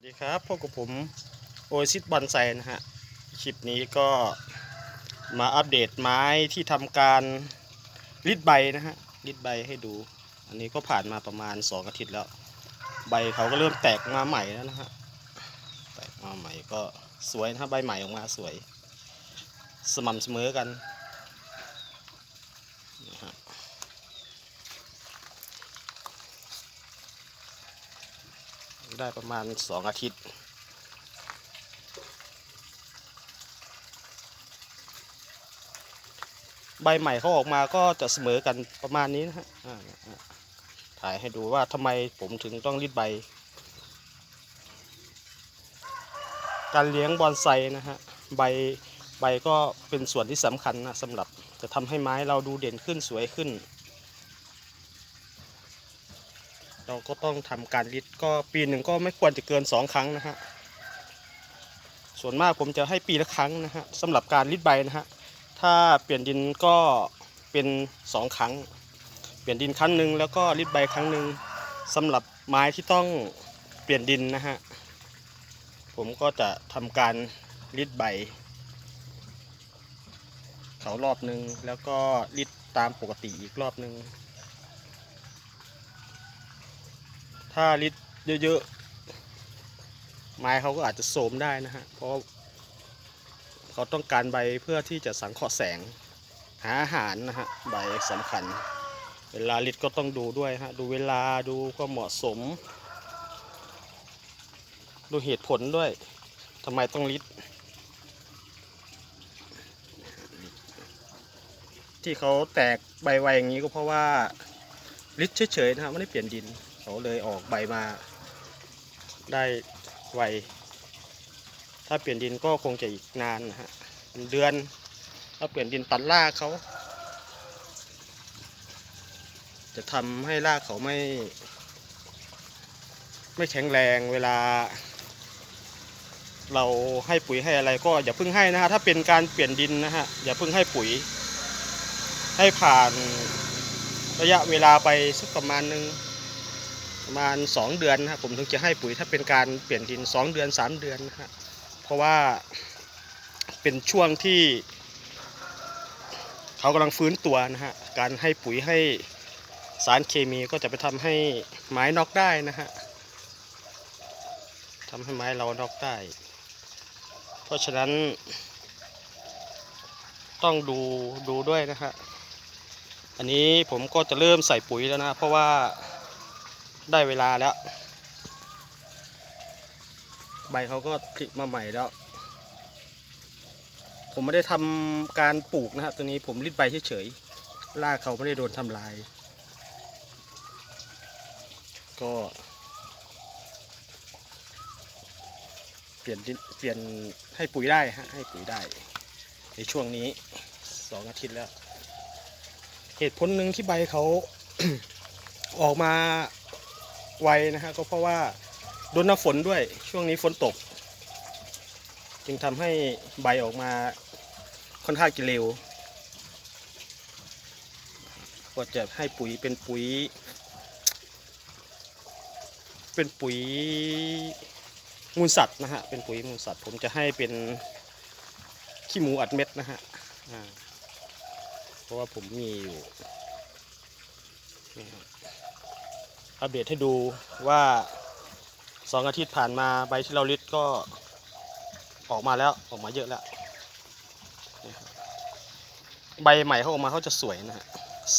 สวัสดีครับพบกับผมโอซิตบอนไซนะฮะคลิปนี้ก็มาอัปเดตไม้ที่ทำการริดใบนะฮะริดใบให้ดู อันนี้ก็ผ่านมาประมาณ 2 อาทิตย์แล้ว ใบเขาก็เริ่มแตกมาใหม่แล้วนะฮะแตกมาใหม่ก็สวยนะฮะใบใหม่ออกมาสวย สม่ำเสมอกันนะฮะ ได้ประมาณสองอาทิตย์ใบใหม่เขาออกมาก็จะเสมอกันประมาณนี้นะฮะถ่ายให้ดูว่าทำไมผมถึงต้องรีดใบ การเลี้ยงบอนไซนะฮะ ใบใบก็เป็นส่วนที่สำคัญนะสำหรับจะทำให้ไม้เราดูเด่นขึ้นสวยขึ้น เราก็ต้องทำการริดก็ปีหนึ่งก็ไม่ควรจะเกินสองครั้งนะฮะส่วนมากผมจะให้ปีละครั้งนะฮะสำหรับการริดใบนะฮะถ้าเปลี่ยนดินก็เป็นสองครั้ง เปลี่ยนดินครั้งหนึ่งแล้วก็ริดใบครั้งหนึ่งสำหรับไม้ที่ต้องเปลี่ยนดินนะฮะผมก็จะทำการริดใบเขารอบหนึ่งแล้วก็ริดตามปกติอีกรอบหนึ่ง ถ้าลิตรเยอะๆ ไม้เขาก็อาจจะโสมได้นะฮะ เพราะเขาต้องการใบเพื่อที่จะสังเคราะห์แสง หาอาหารนะฮะ ใบสำคัญ เวลาลิตรก็ต้องดูด้วยฮะ ดูเวลา ดูความเหมาะสม ดูเหตุผลด้วย ทำไมต้องลิตรที่เขาแตกใบไวอย่างนี้ก็เพราะว่าลิตรเฉยๆนะฮะไม่ได้เปลี่ยนดิน เขาเลยออกใบมา ได้ไว ถ้าเปลี่ยนดินก็คงจะอีกนานนะฮะเป็นเดือนถ้าเปลี่ยนดินตัดรากเขา จะทำให้รากเขาไม่ ไม่แข็งแรงเวลา เราให้ปุ๋ยให้อะไรก็อย่าเพิ่งให้นะฮะถ้าเป็นการเปลี่ยนดินนะฮะอย่าเพิ่งให้ปุ๋ย ให้ผ่านระยะเวลาไปสักประมาณหนึ่ง ประมาณ 2 เดือนนะครับผมถึงจะให้ปุ๋ยถ้าเป็นการเปลี่ยนดิน 2 เดือน 3 เดือนนะฮะเพราะว่าเป็นช่วงที่เขากำลังฟื้นตัวนะฮะการให้ปุ๋ยให้สารเคมีก็จะไปทำให้ไม้นอกได้นะฮะทำให้ไม้เรานอกได้ เพราะฉะนั้น ต้องดูดูด้วยนะฮะอันนี้ผมก็จะเริ่มใส่ปุ๋ยแล้วนะ เพราะว่า ได้เวลาแล้ว ใบเขาก็ผลิมาใหม่แล้ว ผมไม่ได้ทำการปลูกนะฮะตัวนี้ผมริดใบเฉยๆรากเขาไม่ได้โดนทำลาย ก็เปลี่ยนดินเปลี่ยนให้ปุ๋ยได้ฮะให้ปุ๋ยได้ ในช่วงนี้สองอาทิตย์แล้ว เหตุผลหนึ่งที่ใบเขาออกมา ไวนะฮะก็เพราะว่าโดนน้ำฝนด้วยช่วงนี้ฝนตก จึงทำให้ใบออกมาค่อนข้างจะเร็ว ก็จะให้ปุ๋ยเป็นปุ๋ย เป็นปุ๋ยมูลสัตว์นะฮะเป็นปุ๋ยมูลสัตว์ ผมจะให้เป็นขี้หมูอัดเม็ดนะฮะเพราะว่าผมมีอยู่ อัปเดตให้ดูว่าสองอาทิตย์ผ่านมาใบที่เราลิดก็ออกมาแล้วออกมาเยอะแล้ว ใบใหม่เขาออกมาเขาจะสวยนะฮะ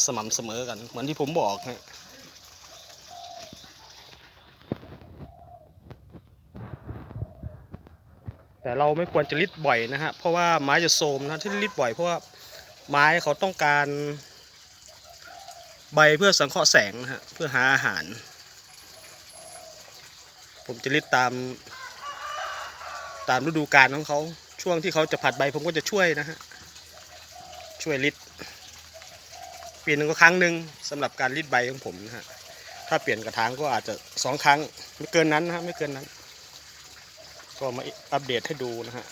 สม่ำเสมอกัน เหมือนที่ผมบอกฮะแต่เราไม่ควรจะลิดบ่อยนะฮะเพราะว่าไม้จะโทรมนะที่ลิดบ่อยเพราะว่าไม้เขาต้องการ ใบเพื่อสังเคราะห์แสงนะฮะเพื่อหาอาหาร ผมจะริดตาม ตามฤดูกาลของเขาช่วงที่เขาจะผัดใบผมก็จะช่วยนะฮะช่วยริดปีนึงก็ครั้งหนึ่งสำหรับการริดใบของผมนะฮะถ้าเปลี่ยนกระถางก็อาจจะสองครั้งไม่เกินนั้นนะฮะไม่เกินนั้น ก็มาอัปเดตให้ดูนะฮะ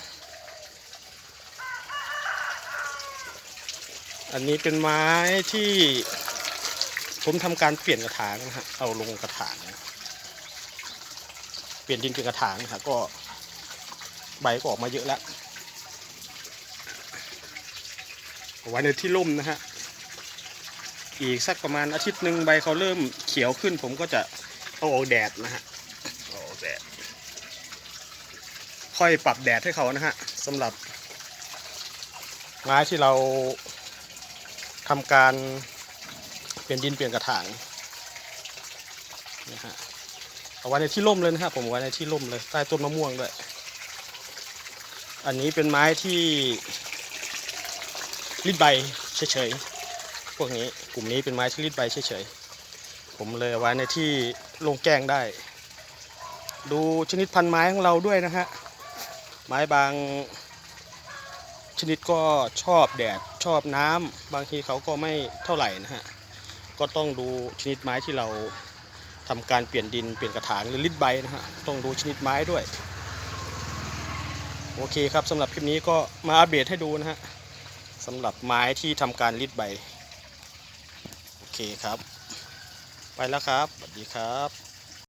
อันนี้เป็นไม้ที่ ผมทำการเปลี่ยนกระถางนะฮะเอาลงกระถาง เปลี่ยนดินเป็นกระถางนะฮะก็ใบก็ออกมาเยอะแล้วไว้ในที่ร่มนะฮะอีกสักประมาณอาทิตย์หนึ่งใบเขาเริ่มเขียวขึ้น ผมก็จะเอาออกแดดนะฮะเอาออกแดดค่อยปรับแดดให้เขานะฮะสำหรับไม้ที่เราทำการ ปลี่ยนดินเปลี่ยนกระถางนะฮะเอาไว้ในที่ร่มเลยนะฮะผมเอาไว้ในที่ร่มเลยใต้ต้นมะม่วงด้วยอันนี้เป็นไม้ที่รีดใบเฉยๆพวกนี้กลุ่มนี้เป็นไม้ที่รีดใบเฉยๆผมเลยเอาไว้ในที่โล่งแจ้งได้ ดูชนิดพันไม้ของเราด้วยนะฮะไม้บางชนิดก็ชอบแดดชอบน้ำบางทีเขาก็ไม่เท่าไหร่นะฮะ ก็ต้องดูชนิดไม้ที่เราทำการเปลี่ยนดินเปลี่ยนกระถางหรือลิดใบนะฮะต้องดูชนิดไม้ด้วย โอเคครับสำหรับคลิปนี้ก็มาอัปเดตให้ดูนะฮะสำหรับไม้ที่ทำการลิดใบ โอเคครับ ไปแล้วครับสวัสดีครับ